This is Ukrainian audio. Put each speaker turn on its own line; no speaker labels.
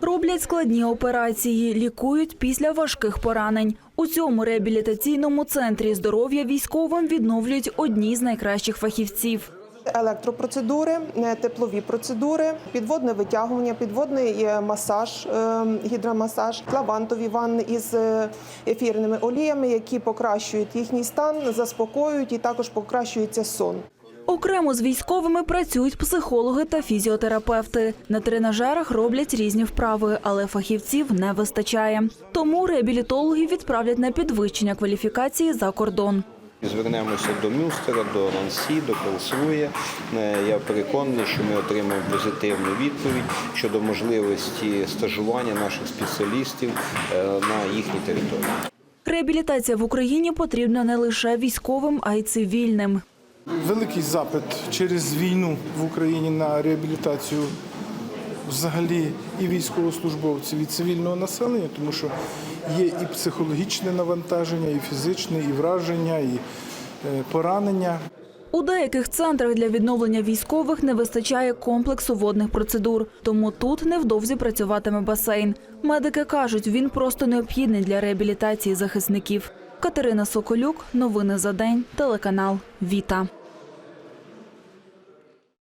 Роблять складні операції, лікують після важких поранень. У цьому реабілітаційному центрі здоров'я військовим відновлюють одні з найкращих фахівців.
Електропроцедури, е, теплові процедури, підводне витягування, підводний е, масаж, е, гідромасаж, лавантові ванни із ефірними оліями, які покращують їхній стан, заспокоюють і також покращується сон.
Окремо з військовими працюють психологи та фізіотерапевти. На тренажерах роблять різні вправи, але фахівців не вистачає. Тому реабілітологи відправлять на підвищення кваліфікації за кордон.
Звернемося до Мюстера, до Нансі, до Карлсрує. Е, Я переконаний, що ми отримаємо позитивну відповідь щодо можливості стажування наших спеціалістів е, на їхній території.
Реабілітація в Україні потрібна не лише військовим, а й цивільним.
Великий запит через війну в Україні на реабілітацію взагалі і військовослужбовців, і цивільного населення, тому що є і психологічне навантаження, і фізичне, і враження, і е, поранення.
У деяких центрах для відновлення військових не вистачає комплексу водних процедур, тому тут невдовзі працюватиме басейн. Медики кажуть, він просто необхідний для реабілітації захисників. Катерина Соколюк, новини за день, телеканал Віта.